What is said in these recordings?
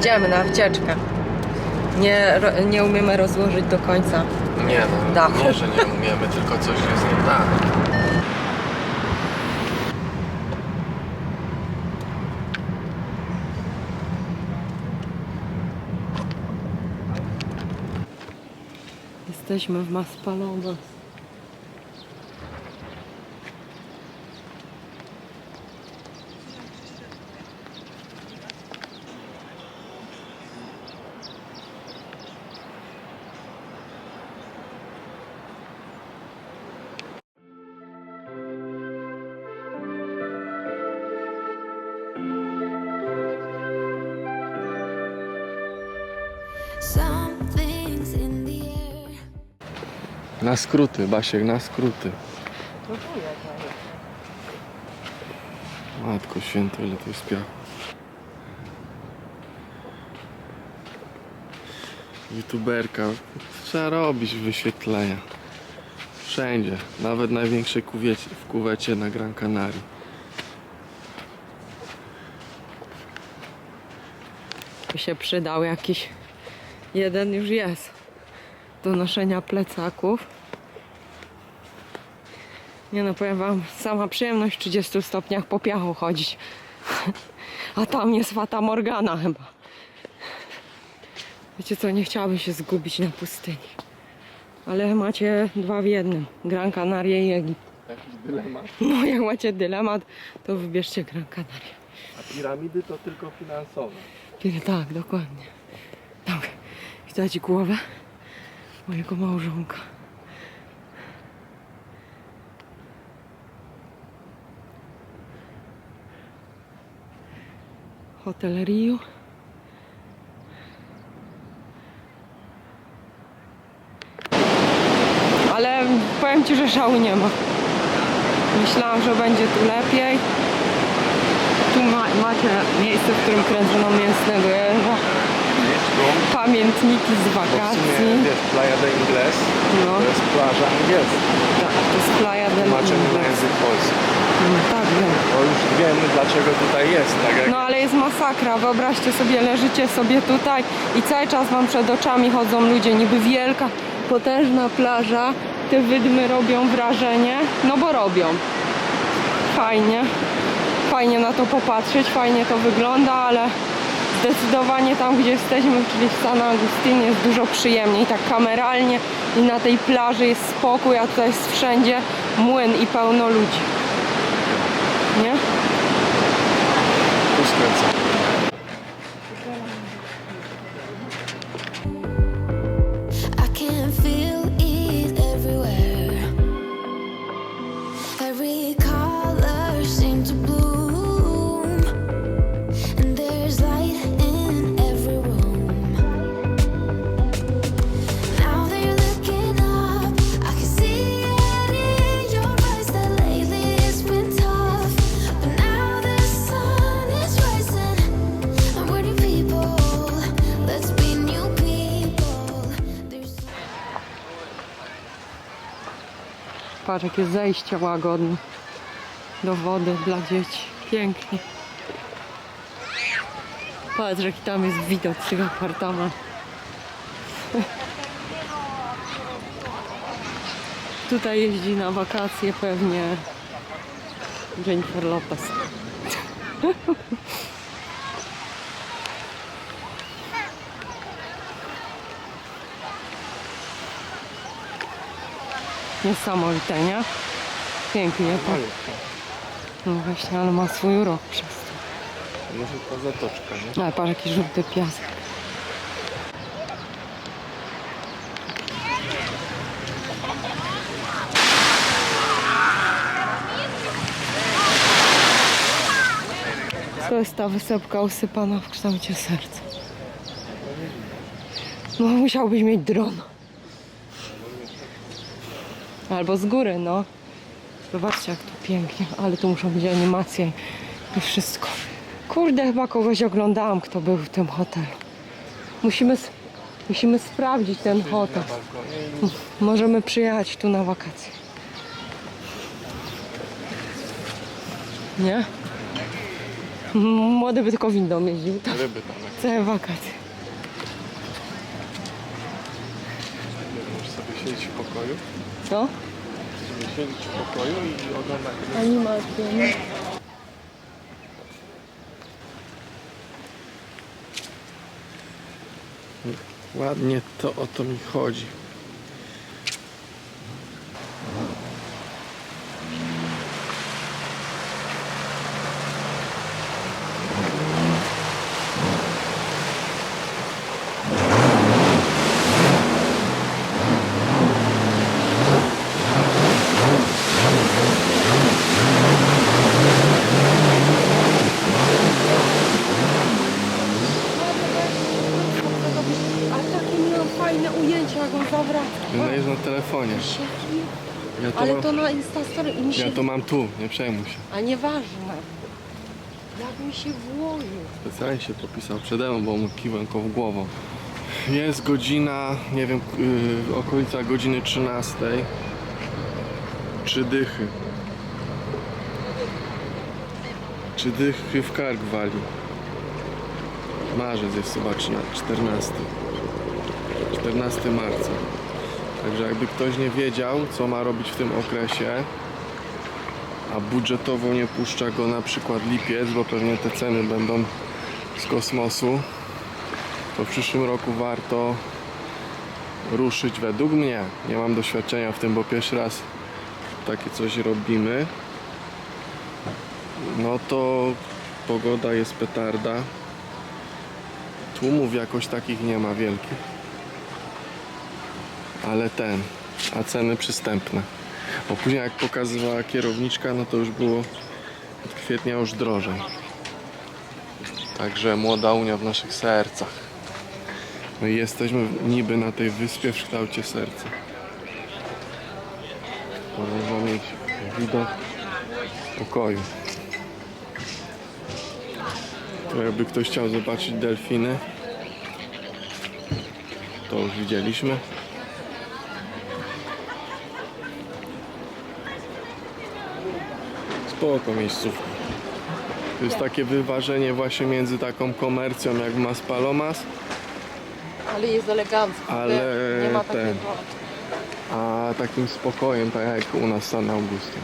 Idziemy na wycieczkę. Nie, ro- nie umiemy rozłożyć do końca. Nie no, Dachu. nie, że nie umiemy, tylko coś jest nie tak. Jesteśmy w Maspalomas. Na skróty, Basiek, na skróty. Matko święto, ile to jest piachu. YouTuberka, trzeba robić wyświetlenia. Wszędzie, nawet największej kuwiecie, w kuwecie na Gran Canaria. By się przydał jakiś. Jeden już jest. Do noszenia plecaków. Nie no, powiem wam, sama przyjemność w 30 stopniach po piachu chodzić. A tam jest Fata Morgana chyba. Wiecie co, nie chciałabym się zgubić na pustyni. Ale macie dwa w jednym. Gran Canaria i Egipt. Jakiś dylemat. No jak macie dylemat, to wybierzcie Gran Canaria. A piramidy to tylko finansowe. Kiedy tak, dokładnie. Tak. Widać głowę mojego małżonka. Hotel Rio. Ale powiem Ci, że szału nie ma. Myślałam, że będzie tu lepiej. Tu ma, macie miejsce, w którym kręcono mięsnego jeża. Pamiętniki z Bo w wakacji. sumie, wiesz, Playa de Ingles No. to jest plaża angielska. Tak, to jest Playa del Tłumaczenie na Ingles. język polski. No, tak, wiem. Bo już wiemy, dlaczego tutaj jest. Tak jak No ale jest masakra. Wyobraźcie sobie, leżycie sobie tutaj i cały czas wam przed oczami chodzą ludzie. Niby wielka, potężna plaża. Te wydmy robią wrażenie. No bo robią. Fajnie. Fajnie na to popatrzeć, fajnie to wygląda, ale zdecydowanie tam, gdzie jesteśmy, czyli w San Agustin, jest dużo przyjemniej. Tak kameralnie i na tej plaży jest spokój, a tutaj jest wszędzie młyn i pełno ludzi. Nie? Tu Patrz, jakie zejście łagodne do wody dla dzieci. Pięknie. Patrz, jaki tam jest widok z tych apartamentów. Tutaj jeździ na wakacje pewnie Jennifer Lopez. Niesamowite, nie? Pięknie to. No właśnie, ale ma swój urok przez to. Może to zatoczka, nie? Ale patrz, jaki żółty piasek. To jest ta wysepka usypana w kształcie serca. No musiałbyś mieć dron. Albo z góry, no. Zobaczcie jak tu pięknie, ale tu muszą być animacje i wszystko. Kurde, chyba kogoś oglądałam, kto był w tym hotelu. Musimy, musimy sprawdzić ten hotel. Możemy przyjechać tu na wakacje. Nie? Młody by tylko windą jeździł. To Ryby tam całe wakacje. możesz sobie siedzieć w pokoju. Co? Siedzieć w pokoju i nie? Ładnie to o to mi chodzi. Ale takie miałam fajne ujęcia, jak on zawraca. No jest na telefonie. Ja to, na Instastory i mi się... ja to mam tu, nie przejmuj się. A nieważne. Jak mi się włożył. Specjalnie się popisał przede mną, bo mu kiwem koło głową. Jest godzina, nie wiem, yy, okolica godziny 13. Trzy dychy. Trzy dychy w kark wali. Marzec jest chyba 13, 14. 14 marca. Także jakby ktoś nie wiedział, co ma robić w tym okresie, a budżetowo nie puszcza go na przykład lipiec, bo pewnie te ceny będą z kosmosu, to w przyszłym roku warto ruszyć według mnie. Nie mam doświadczenia w tym, bo pierwszy raz takie coś robimy. No to pogoda jest petarda. Tłumów jakoś takich nie ma wielkich. Ale ten, a ceny przystępne. Bo później jak pokazywała kierowniczka, no to już było od kwietnia już drożej. Także młoda Unia w naszych sercach. I jesteśmy niby na tej wyspie w kształcie serca. Można mieć widok pokoju. To jakby ktoś chciał zobaczyć delfiny, to już widzieliśmy. Spoko miejscówka. To jest takie wyważenie właśnie między taką komercją jak w Maspalomas, Ale jest elegancko. Ale nie ma ten- takiego... a takim spokojem, tak jak u nas San Augustyn.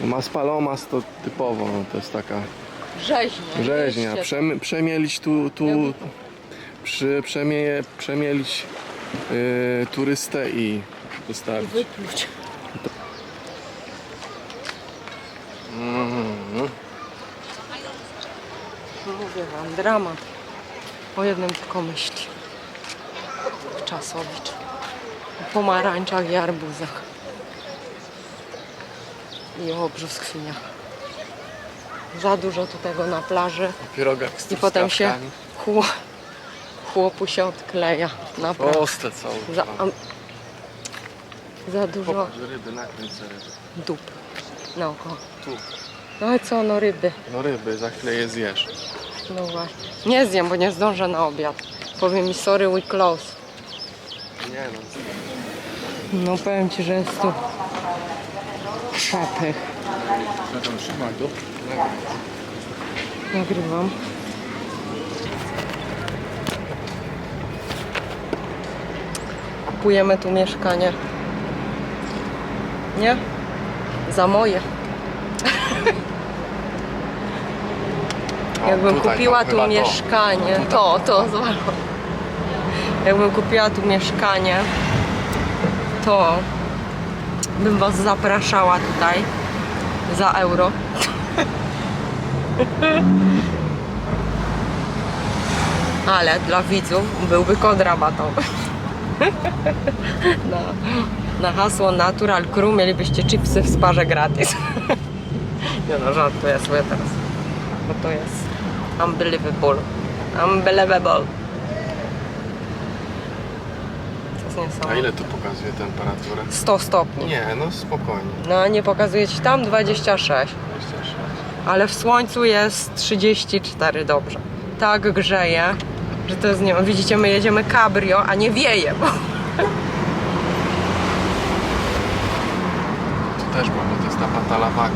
No Maspalomas to typowo, no to jest taka Rzeźnia. rzeźnia. Jeszcze- Przem, przemielić tu, tu przy, przemie, przemielić y, turystę i wystarczy. Wypluć. Mówię wam, dramat. O jednym tylko myśli. Czasowicz. O pomarańczach i arbuzach. I o brzoskwiniach. Za dużo tu tego na plaży. Pierogach z I potem się chło, chłopu się odkleja na plaży. Proste całe. Za, am- za dużo Popatrz, ryby, nakręcę ryby. dup naokoło. Tu. No ale co, no ryby. No ryby, za chwilę je zjesz. No właśnie. Nie zjem, bo nie zdążę na obiad. Powie mi sorry, we close. Nie no, No powiem ci, że jest tu przepych. trzymaj to. Nagrywam. Kupujemy tu mieszkanie. Nie? Za moje. Jakbym tutaj, kupiła to tu chyba to. mieszkanie, to, to zwalło. Jakbym kupiła tu mieszkanie, to bym was zapraszała tutaj za euro. Ale dla widzów byłby kod rabatowy. Na, na hasło Natural Crew mielibyście chipsy w sparze gratis. Nie no, żartuję sobie teraz. Bo to jest unbelievable. Unbelievable. To jest A niesamowite. ile tu pokazuje temperaturę? 100 stopni. Nie, no spokojnie. No nie pokazuje ci tam 26. 26. Ale w słońcu jest 34 dobrze. Tak grzeje, że to jest nie Widzicie, my jedziemy cabrio, a nie wieje. Bo... Tu też mam, bo to jest ta patalawaka.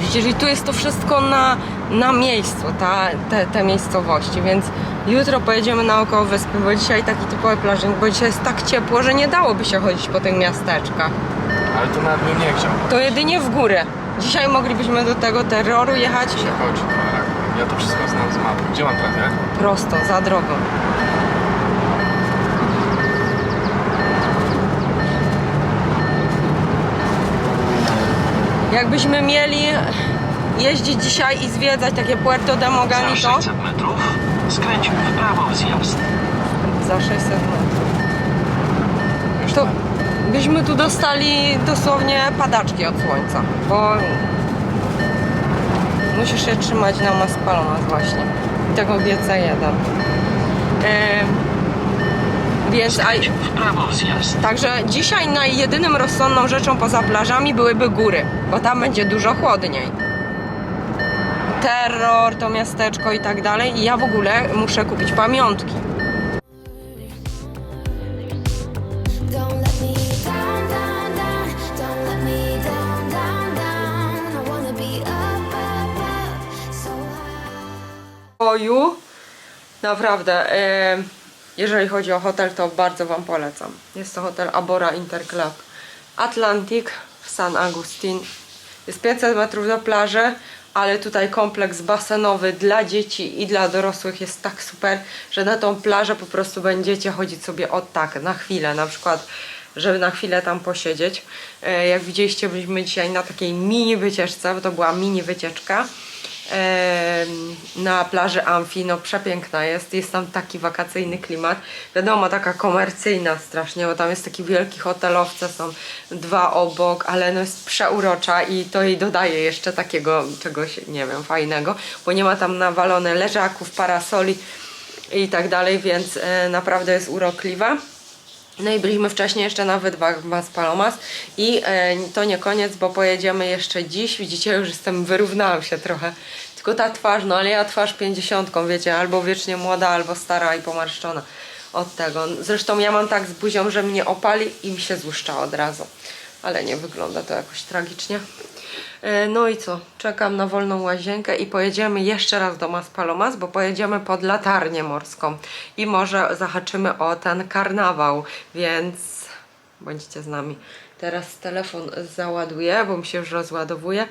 Widzisz, i tu jest to wszystko na, na miejscu, ta, te, te miejscowości, więc jutro pojedziemy naokoło wyspy, bo dzisiaj taki typowy plażing, bo dzisiaj jest tak ciepło, że nie dałoby się chodzić po tych miasteczkach. Ale to nawet bym nie chciał. To jedynie w górę. Dzisiaj moglibyśmy do tego terroru jechać Przechodzi to, tak. Ja to wszystko znam z mapy. Gdzie mam trasę? prosto, za drogą. Jakbyśmy mieli jeździć dzisiaj i zwiedzać takie Puerto de Za Mogani, to 600 metrów skręć w prawo w zjazd. za 600 metrów. To byśmy tu dostali dosłownie padaczki od słońca, bo musisz się trzymać na maspalomas właśnie. I tego GC1. E, więc a, w prawo zjazd. Także dzisiaj najjedynym rozsądną rzeczą poza plażami byłyby góry, bo tam będzie dużo chłodniej. Terror, to miasteczko i tak dalej. I ja w ogóle muszę kupić pamiątki. Pokoju. Naprawdę, e, jeżeli chodzi o hotel, to bardzo Wam polecam. Jest to hotel Abora Interclub Atlantic w San Agustin. Jest 500 metrów do plaży, ale tutaj kompleks basenowy dla dzieci i dla dorosłych jest tak super, że na tą plażę po prostu będziecie chodzić sobie od tak, na chwilę, na przykład żeby na chwilę tam posiedzieć. E, Jak widzieliście, byliśmy dzisiaj na takiej mini wycieczce, bo to była mini wycieczka na plaży Amfi, no przepiękna jest, jest tam taki wakacyjny klimat, wiadomo taka komercyjna strasznie, bo tam jest taki wielki hotelowce, są dwa obok, ale no jest przeurocza i to jej dodaje jeszcze takiego czegoś, nie wiem, fajnego, bo nie ma tam nawalone leżaków, parasoli i tak dalej, więc e, naprawdę jest urokliwa. No i byliśmy wcześniej jeszcze na wydwach w Mas Palomas i e, to nie koniec, bo pojedziemy jeszcze dziś. Widzicie, już jestem, wyrównałam się trochę. Tylko ta twarz, no ale ja twarz pięćdziesiątką, wiecie, albo wiecznie młoda, albo stara i pomarszczona od tego. Zresztą ja mam tak z buzią, że mnie opali i mi się złuszcza od razu. Ale nie wygląda to jakoś tragicznie. E, No i co? Czekam na wolną łazienkę i pojedziemy jeszcze raz do Maspalomas, bo pojedziemy pod latarnię morską i może zahaczymy o ten karnawał, więc bądźcie z nami. Teraz telefon załaduję, bo mi się już rozładowuje.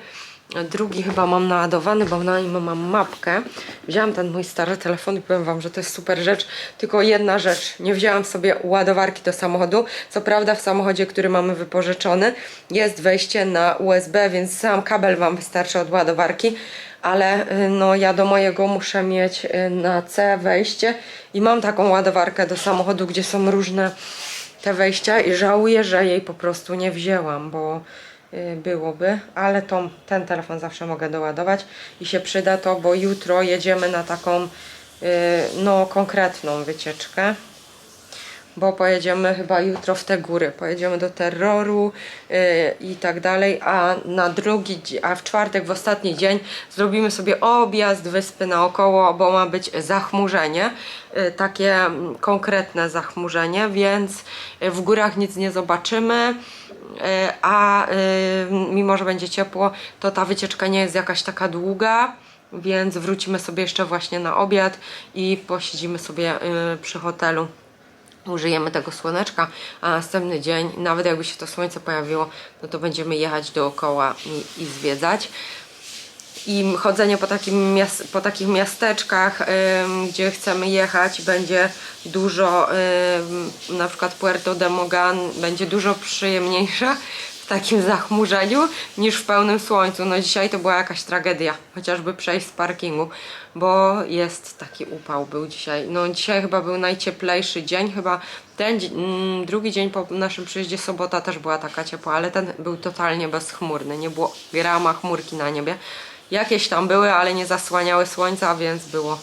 Drugi chyba mam naładowany, bo na nim mam mapkę. Wzięłam ten mój stary telefon i powiem Wam, że to jest super rzecz. Tylko jedna rzecz, nie wzięłam sobie ładowarki do samochodu. Co prawda w samochodzie, który mamy wypożyczony, jest wejście na USB, więc sam kabel Wam wystarczy od ładowarki. Ale y, no ja do mojego muszę mieć y, na C wejście i mam taką ładowarkę do samochodu, gdzie są różne te wejścia i żałuję, że jej po prostu nie wzięłam, bo byłoby, ale tą, ten telefon zawsze mogę doładować i się przyda to, bo jutro jedziemy na taką y, no konkretną wycieczkę bo pojedziemy chyba jutro w te góry, pojedziemy do terroru yy, i tak dalej, a na drugi, a w czwartek, w ostatni dzień zrobimy sobie objazd wyspy naokoło, bo ma być zachmurzenie, yy, takie mm, konkretne zachmurzenie, więc yy, w górach nic nie zobaczymy, yy, a yy, mimo, że będzie ciepło, to ta wycieczka nie jest jakaś taka długa, więc wrócimy sobie jeszcze właśnie na obiad i posiedzimy sobie yy, przy hotelu użyjemy tego słoneczka, a następny dzień, nawet jakby się to słońce pojawiło, no to będziemy jechać dookoła i, i zwiedzać. I chodzenie po, takim po takich miasteczkach, gdzie chcemy jechać, będzie dużo, ym, na przykład Puerto de Mogan, będzie dużo przyjemniejsze takim zachmurzeniu niż w pełnym słońcu. No dzisiaj to była jakaś tragedia, chociażby przejść z parkingu, bo jest taki upał był dzisiaj. No dzisiaj chyba był najcieplejszy dzień, chyba ten mm, drugi dzień po naszym przyjeździe sobota też była taka ciepła, ale ten był totalnie bezchmurny, nie było grama chmurki na niebie. Jakieś tam były, ale nie zasłaniały słońca, więc było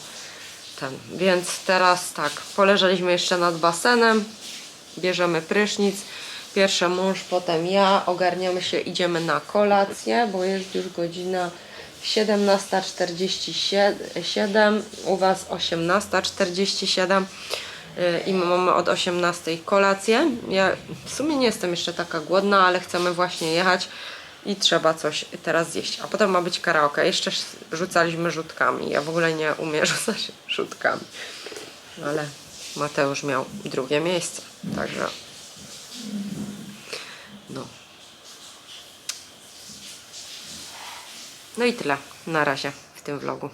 ten. Więc teraz tak, poleżeliśmy jeszcze nad basenem, bierzemy prysznic. Pierwszy mąż, potem ja, ogarniamy się, idziemy na kolację, bo jest już godzina 17.47, u Was 18.47 yy, i my mamy od 18.00 kolację. Ja w sumie nie jestem jeszcze taka głodna, ale chcemy właśnie jechać i trzeba coś teraz zjeść. A potem ma być karaoke. Jeszcze rzucaliśmy rzutkami. Ja w ogóle nie umiem rzucać rzutkami. Ale Mateusz miał drugie miejsce. Także No i tyle na razie w tym vlogu.